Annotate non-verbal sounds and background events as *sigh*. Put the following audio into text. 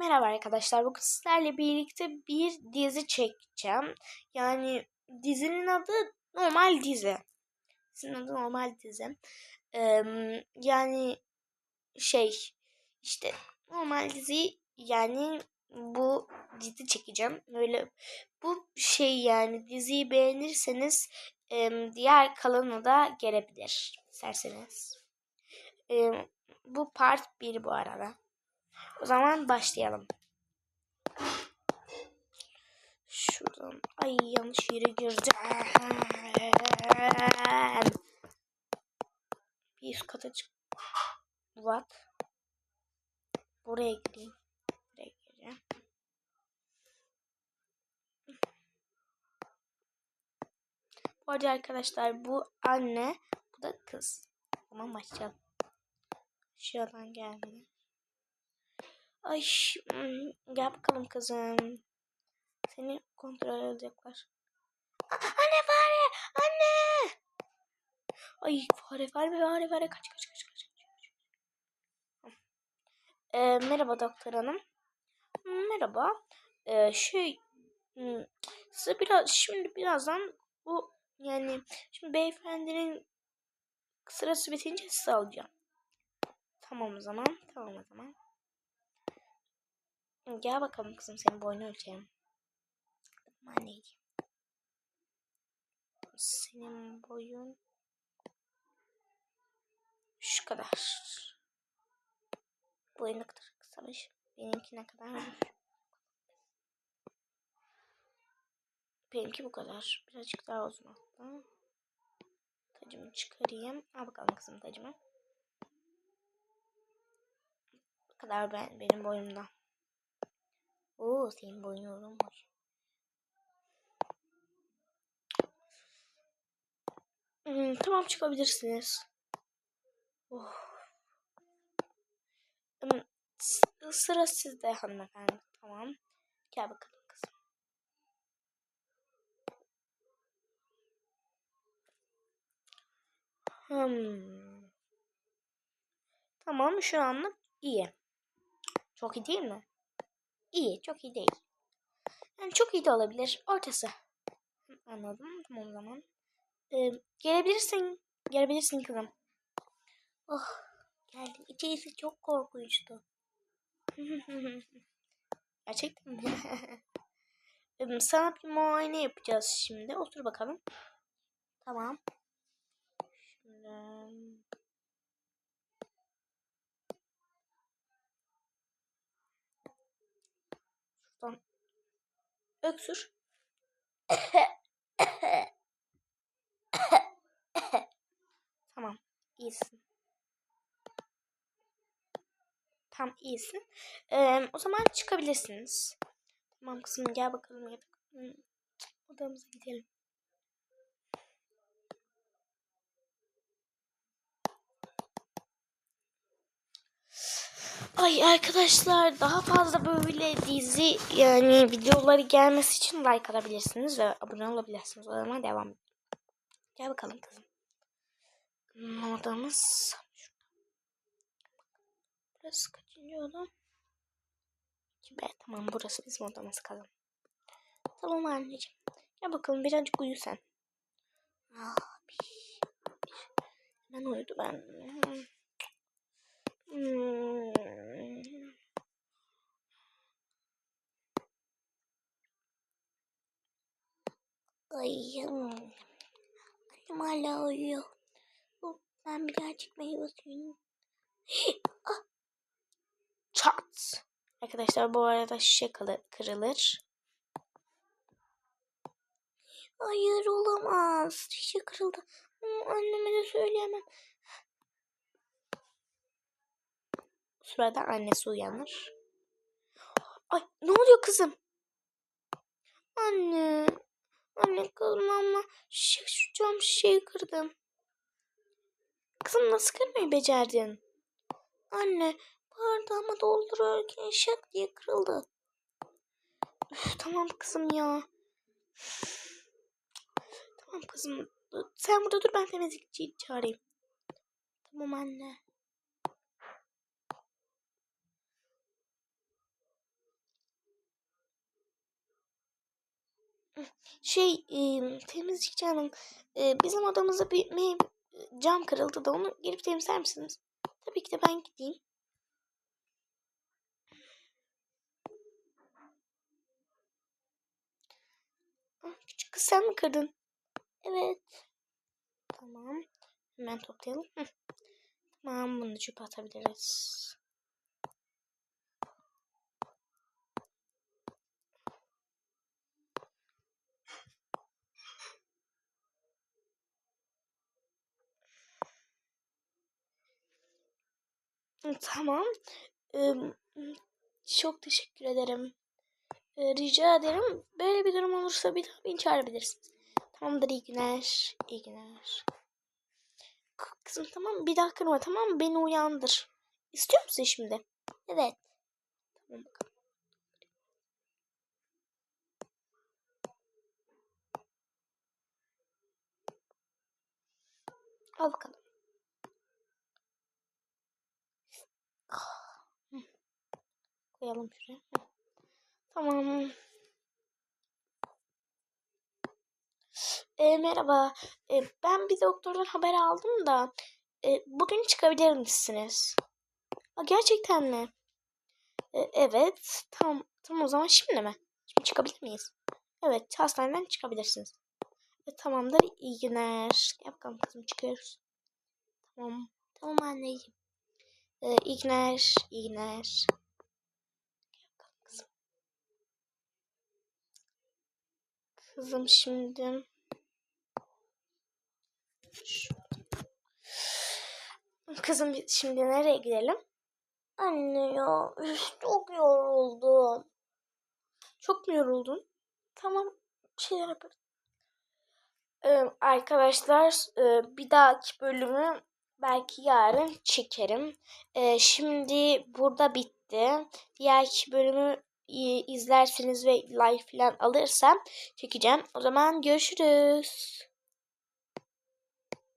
Merhaba arkadaşlar. Bugün sizlerle birlikte bir dizi çekeceğim. Yani dizinin adı normal dizi. Dizinin adı normal dizi. Ee, yani şey işte normal dizi yani bu dizi çekeceğim. Böyle bu şey yani diziyi beğenirseniz e, diğer kalanı da gelebilir isterseniz. E, bu part 1 bu arada. O zaman başlayalım. Şuradan. Ay yanlış yere girdim. Bir üst kata çık. What? Buraya gireyim. Buraya gireceğim. Bu arada arkadaşlar bu anne, bu da kız. Tamam başlayalım. Şuradan geldi. Ay hmm, gel bakalım kızım. Seni kontrol edecekler. Anne fare! Anne! Ay fare fare fare fare kaç kaç kaç kaç. Ee, merhaba doktor hanım. Merhaba. Ee, şey hmm, size biraz şimdi birazdan bu yani şimdi beyefendinin sırası bitince size alacağım. Tamam o zaman. Tamam o zaman. Gel bakalım kızım senin boyunu ölçelim. Anneciğim. Senin boyun şu kadar. Boyun ne kadar kısamış. Benimki ne kadar Benimki bu kadar. Birazcık daha uzun hatta. Tacımı çıkarayım. Al bakalım kızım tacımı. Bu kadar ben, benim boyumda. Oo senin boyun uzunmuş. Hmm, tamam çıkabilirsiniz. Oh. Hmm, sıra sizde hanımefendi. Tamam. Gel bakalım. Hmm. Tamam şu anlık iyi. Çok iyi değil mi? İyi, çok iyi değil. Yani çok iyi de olabilir. Ortası. Anladım. Tamam o zaman. Ee, gelebilirsin. Gelebilirsin kızım. Oh, geldim. İçerisi çok korkunçtu. *laughs* Gerçekten mi? *laughs* Sana bir muayene yapacağız şimdi. Otur bakalım. Tamam. Şimdi... Şuradan öksür. tamam. iyisin. Tam iyisin. Ee, o zaman çıkabilirsiniz. Tamam kızım gel bakalım yatak. Odamıza gidelim. Ay arkadaşlar daha fazla böyle dizi yani videoları gelmesi için like atabilirsiniz ve abone olabilirsiniz. O zaman devam Gel bakalım kızım. Odamız Burası kaçıncı oda? B tamam burası bizim odamız kızım. Tamam anneciğim. Gel bakalım birazcık uyu sen. Abi. Ben uyudu ben. Hmm. Ay, annem hala uyuyor. Ben birazcık meyve suyunu. *gasps* ah. Çat. Arkadaşlar bu arada şişe kırılır. Hayır olamaz. Şişe kırıldı. Anneme de söyleyemem. Sırada annesi uyanır. Ay ne oluyor kızım? Anne. Kızım ama şişe, şu cam şişeyi kırdım. Kızım nasıl kırmayı becerdin? Anne bardağımı doldururken şak diye kırıldı. Üf, tamam kızım ya. Tamam kızım. Sen burada dur ben temizlikçiyi çağırayım. Tamam anne. Şey e, temizlikçi hanım e, bizim odamızda bir me- cam kırıldı da onu gelip temizler misiniz? Tabii ki de ben gideyim. Ah, Küçük kız sen mi kırdın? Evet. Tamam. Hemen toplayalım. Tamam bunu çöpe atabiliriz. Tamam. Çok teşekkür ederim. Rica ederim. Böyle bir durum olursa bir daha beni çağırabilirsiniz. Tamamdır iyi günler. İyi günler. Kızım tamam bir daha kırma tamam mı? Beni uyandır. İstiyor musun şimdi? Evet. Tamam bakalım. Al bakalım. Ah, hı. Koyalım şuraya. Tamam. E, merhaba. E, ben bir doktordan haber aldım da e, bugün çıkabilir misiniz? Aa, gerçekten mi? E, evet. Tamam. Tamam o zaman şimdi mi? Şimdi çıkabilir miyiz? Evet. Hastaneden çıkabilirsiniz. E, tamamdır. İyi günler. Bakalım kızım çıkıyoruz. Tamam. Tamam anneciğim. E, iyi günler. İyi günler. Gel bakalım kızım. Kızım şimdi. Kızım şimdi nereye gidelim? Anne ya çok yoruldum. Çok mu yoruldun? Tamam bir şeyler. Ee, arkadaşlar e, bir dahaki bölümü belki yarın çekerim. Ee, şimdi burada bitti. Diğerki bölümü izlerseniz ve like falan alırsam çekeceğim. O zaman görüşürüz.